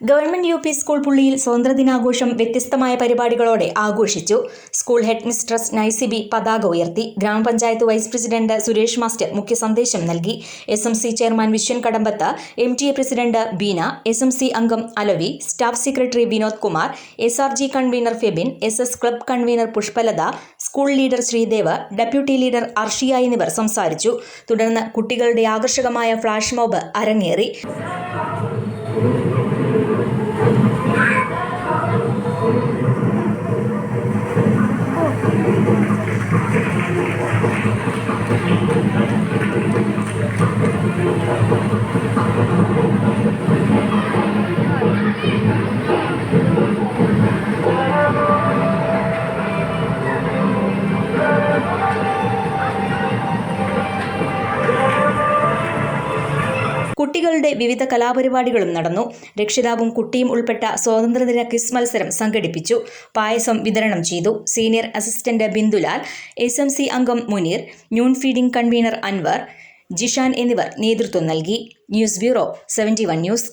Government U P school പുള്ളിയിൽ സ്വാതന്ത്ര്യദിനാഘോഷം വ്യത്യസ്തമായ പരിപാടികളോടെ ആഘോഷിച്ചു. സ്കൂൾ ഹെഡ് മിസ്ട്രസ് നൈസിബി പതാക ഉയർത്തി. ഗ്രാമപഞ്ചായത്ത് വൈസ് പ്രസിഡന്റ് സുരേഷ് മാസ്റ്റർ മുഖ്യ സന്ദേശം നൽകി. S M C chairman Viswan Kadambath M T A president Beena S M C അംഗം Alavi staff secretary Vinod Kumar S R G convener Febin S S club convener Pushpalatha school leader Sreedev deputy leader Arshiya എന്നിവർ സംസാരിച്ചു. തുടർന്ന് കുട്ടികളുടെ ആകർഷകമായ flash mob അരങ്ങേറി. കുട്ടികളുടെ വിവിധ കലാപരിപാടികളും നടന്നു. രക്ഷിതാവും കുട്ടിയും ഉൾപ്പെട്ട സ്വാതന്ത്ര്യദിന ക്വിസ് മത്സരം സംഘടിപ്പിച്ചു. പായസം വിതരണം ചെയ്തു. സീനിയർ അസിസ്റ്റന്റ് ബിന്ദുലാൽ എസ് അംഗം Muneer noon feeding convener Anwar Jishan എന്നിവർ നേതൃത്വം നൽകി. News bureau seventy news.